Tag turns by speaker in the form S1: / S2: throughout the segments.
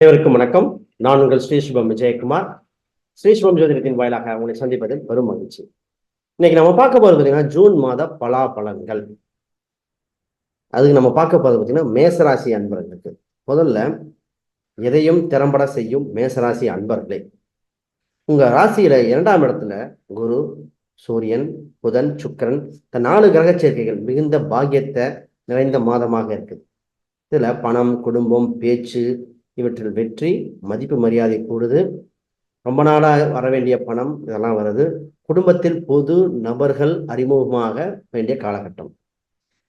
S1: அனைவருக்கும் வணக்கம். நான் உங்கள் ஸ்ரீ சுபம் விஜயகுமார். ஸ்ரீசுபம் ஜோதிடத்தின் வாயிலாக உங்களை சந்திப்பதில் பெரும் மகிழ்ச்சி. இன்னைக்கு நம்ம பார்க்க போறது பார்த்தீங்கன்னா ஜூன் மாத பலாபலன்கள். அதுக்கு நம்ம பார்க்க போறது பார்த்தீங்கன்னா மேசராசி அன்பர்களுக்கு. முதல்ல எதையும் திறம்பட செய்யும் மேசராசி அன்பர்களே. உங்க ராசியில இரண்டாம் இடத்துல குரு சூரியன் புதன் சுக்கிரன் இந்த நாலு கிரக சேர்க்கைகள் மிகுந்த பாக்கியத்தை நிறைந்த மாதமாக இருக்குது. இதுல பணம் குடும்பம் பேச்சு இவற்றில் வெற்றி மதிப்பு மரியாதை கூடுது. ரொம்ப நாளாக வர வேண்டிய பணம் இதெல்லாம் வருது. குடும்பத்தில் பொது நபர்கள் அறிமுகமாக வேண்டிய காலகட்டம்.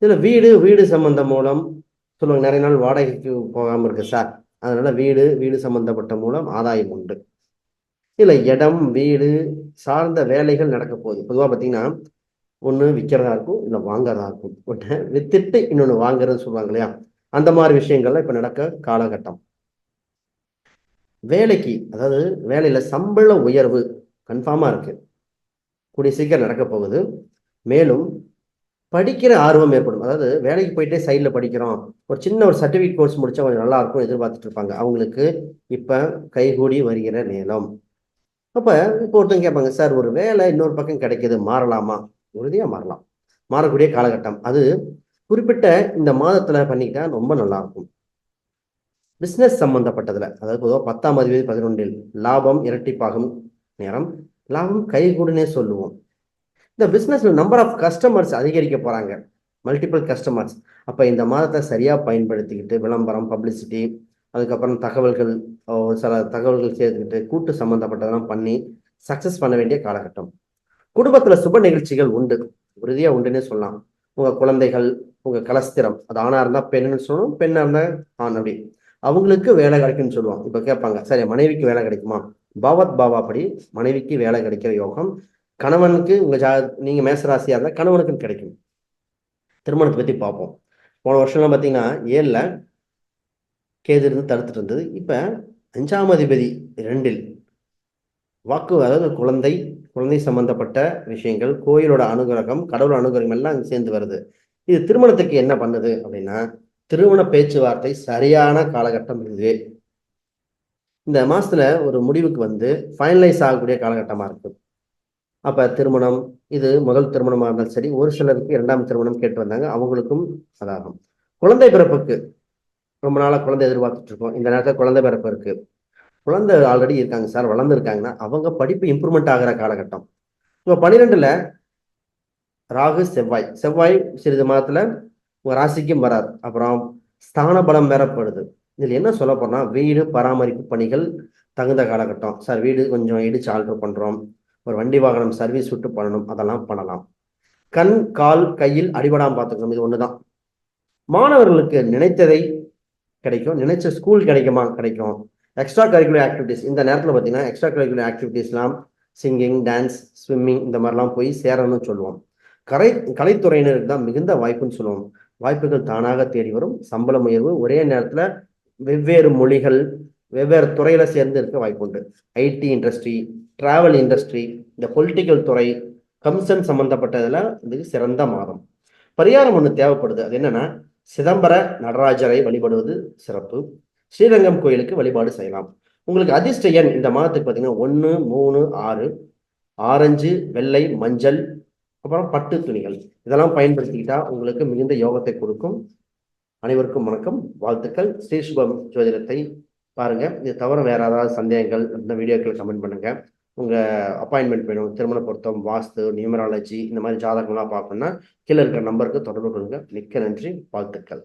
S1: இதில் வீடு வீடு சம்பந்தம் மூலம் சொல்லுவாங்க நிறைய நாள் வாடகைக்கு போகாமல் இருக்கு சார் அதனால வீடு வீடு சம்பந்தப்பட்ட மூலம் ஆதாயம் உண்டு. இதில் இடம் வீடு சார்ந்த வேலைகள் நடக்க போகுது. பொதுவாக பார்த்தீங்கன்னா ஒன்று விற்கிறதா இருக்கும் இல்லை வாங்குறதா இருக்கும். ஒன்று வித்துட்டு இன்னொன்று வாங்குறதுன்னு சொல்லுவாங்க இல்லையா? அந்த மாதிரி விஷயங்கள்லாம் இப்போ நடக்க காலகட்டம். வேலைக்கு அதாவது வேலையில சம்பள உயர்வு கன்ஃபார்மா இருக்கு. கூடிய சீக்கிரம் நடக்க போகுது. மேலும் படிக்கிற ஆர்வம் ஏற்படும். அதாவது வேலைக்கு போயிட்டே சைடில் படிக்கிறோம். ஒரு சின்ன ஒரு சர்டிஃபிகேட் கோர்ஸ் முடிச்சா கொஞ்சம் நல்லா இருக்கும் எதிர்பார்த்துட்டு இருப்பாங்க. அவங்களுக்கு இப்போ கைகூடி வருகிற நேரம். அப்போ இப்போ ஒருத்தங்க கேட்பாங்க சார் ஒரு வேலை இன்னொரு பக்கம் கிடைக்கிது. மாறலாமா? உறுதியாக மாறலாம். மாறக்கூடிய காலகட்டம். அது குறிப்பிட்ட இந்த மாதத்தில் பண்ணிக்கிட்டா ரொம்ப நல்லாயிருக்கும் பிஸ்னஸ் சம்பந்தப்பட்டதில் அதாவது பொதுவாக பத்தாம் அதிபதி பதினொன்றில் லாபம் இரட்டிப்பாகும் நேரம் லாபம் கைகூடுனே சொல்லுவோம். இந்த பிஸ்னஸில் நம்பர் ஆஃப் கஸ்டமர்ஸ் அதிகரிக்க போகிறாங்க மல்டிபிள் கஸ்டமர்ஸ் அப்போ இந்த மாதத்தை சரியாக பயன்படுத்திக்கிட்டு விளம்பரம் பப்ளிசிட்டி அதுக்கப்புறம் தகவல்கள் சில தகவல்கள் சேர்த்துக்கிட்டு கூட்டு சம்மந்தப்பட்டதெல்லாம் பண்ணி சக்ஸஸ் பண்ண வேண்டிய காலகட்டம். குடும்பத்தில் சுப நிகழ்ச்சிகள் உண்டு. உறுதியாக உண்டுன்னே சொல்லலாம். உங்கள் குழந்தைகள் உங்கள் கலஸ்திரம் அது ஆணாக இருந்தால் பெண்ணுன்னு சொல்லணும் பெண்ணாக இருந்தால் ஆண் அப்படி. அவங்களுக்கு வேலை கிடைக்கும்னு சொல்லுவாங்க. இப்போ கேட்பாங்க சரி மனைவிக்கு வேலை கிடைக்குமா? பாவத் பாவா படி மனைவிக்கு வேலை கிடைக்கிற யோகம் கணவனுக்கு உங்க ஜா நீங்க மேசராசியா இருந்தால் கணவனுக்கும் கிடைக்கும். திருமணத்தை பத்தி பார்ப்போம். போன வருஷம்லாம் பார்த்தீங்கன்னா ஏழில் கேது இருந்து தடுத்துட்டு இருந்தது. இப்போ அஞ்சாம் அதிபதி ரெண்டில் வாக்கு அதாவது குழந்தை குழந்தை சம்பந்தப்பட்ட விஷயங்கள் கோயிலோட அனுகிரகம் கடவுள் அனுகிரகம் எல்லாம் அங்கே சேர்ந்து வருது. இது திருமணத்துக்கு என்ன பண்ணுது அப்படின்னா திருமண பேச்சுவார்த்தை சரியான காலகட்டம் இது இந்த மாசத்துல ஒரு முடிவுக்கு வந்து ஃபைனலைஸ் ஆகக்கூடிய காலகட்டமா இருக்கு. அப்ப திருமணம் இது முதல் திருமணமா இருந்தாலும் சரி ஒரு சிலருக்கு இரண்டாம் திருமணம் கேட்டு வந்தாங்க அவங்களுக்கும் அதாகும். குழந்தை பிறப்புக்கு ரொம்ப நாளா குழந்தை எதிர்பார்த்துட்டு இருக்கோம். இந்த நேரத்தில் குழந்தை பிறப்பு இருக்கு. குழந்தை ஆல்ரெடி இருக்காங்க சார் வளர்ந்துருக்காங்கன்னா அவங்க படிப்பு இம்ப்ரூவ்மெண்ட் ஆகிற காலகட்டம். இப்போ பன்னிரெண்டுல ராகு செவ்வாய். செவ்வாய் சிறிது மாதத்துல உங்க ராசிக்கும் வராது. அப்புறம் ஸ்தான பலம் பெறப்படுது இதில் என்ன சொல்ல போனால் வீடு பராமரிப்பு பணிகள் தகுந்த காலகட்டம். சார் வீடு கொஞ்சம் இடிச்சு ஆல்டர் பண்ணுறோம் ஒரு வண்டி வாகனம் சர்வீஸ் விட்டு பண்ணணும். அதெல்லாம் பண்ணலாம். கண் கால் கையில் அடிபடாமல் பார்த்துக்கணும். இது தான் மாணவர்களுக்கு நினைத்ததை கிடைக்கும். நினைச்ச ஸ்கூல் கிடைக்குமா? கிடைக்கும். எக்ஸ்ட்ரா கரிக்குலர் ஆக்டிவிட்டிஸ் இந்த நேரத்தில் பார்த்தீங்கன்னா எக்ஸ்ட்ரா கரிக்குலர் ஆக்டிவிட்டிஸ்லாம் சிங்கிங் டான்ஸ் ஸ்விம்மிங் இந்த மாதிரிலாம் போய் சேரணும்னு சொல்லுவோம். கலை கலைத்துறையினருக்கு தான் மிகுந்த வாய்ப்புன்னு சொல்லுவோம். வாய்ப்புகள் தானாக தேடி வரும். சம்பளம் உயர்வு ஒரே நேரத்தில் வெவ்வேறு மொழிகள் வெவ்வேறு துறையில சேர்ந்து இருக்க வாய்ப்பு உண்டு ஐடி இண்டஸ்ட்ரி டிராவல் இண்டஸ்ட்ரி இந்த பொலிட்டிக்கல் துறை கம்சன் சம்பந்தப்பட்டதுல இதுக்கு சிறந்த மாதம். பரிகாரம் ஒன்று தேவைப்படுது. அது என்னன்னா சிதம்பர நடராஜரை வழிபடுவது சிறப்பு. ஸ்ரீரங்கம் கோயிலுக்கு வழிபாடு செய்யலாம். உங்களுக்கு அதிர்ஷ்ட எண் இந்த மாதத்துக்கு பார்த்தீங்கன்னா ஒன்று மூணு ஆறு ஆரஞ்சு வெள்ளை மஞ்சள் அப்புறம் பட்டு துணிகள். இதெல்லாம் பயன்படுத்திக்கிட்டா உங்களுக்கு மிகுந்த யோகத்தை கொடுக்கும். அனைவருக்கும் வணக்கம். வாழ்த்துக்கள். ஸ்ரீ சுபம் ஜோதிடத்தை பாருங்க. இது தவிர வேற ஏதாவது சந்தேகங்கள் இந்த வீடியோக்கள் கமெண்ட் பண்ணுங்க. உங்க அப்பாயின்மெண்ட் வேணும் திருமண பொருத்தம் வாஸ்து நியூமராலஜி இந்த மாதிரி ஜாதகம்லாம் பார்க்கணும்னா கீழே இருக்கிற நம்பருக்கு தொடர்பு கொள்ளுங்க. மிக்க நன்றி. வாழ்த்துக்கள்.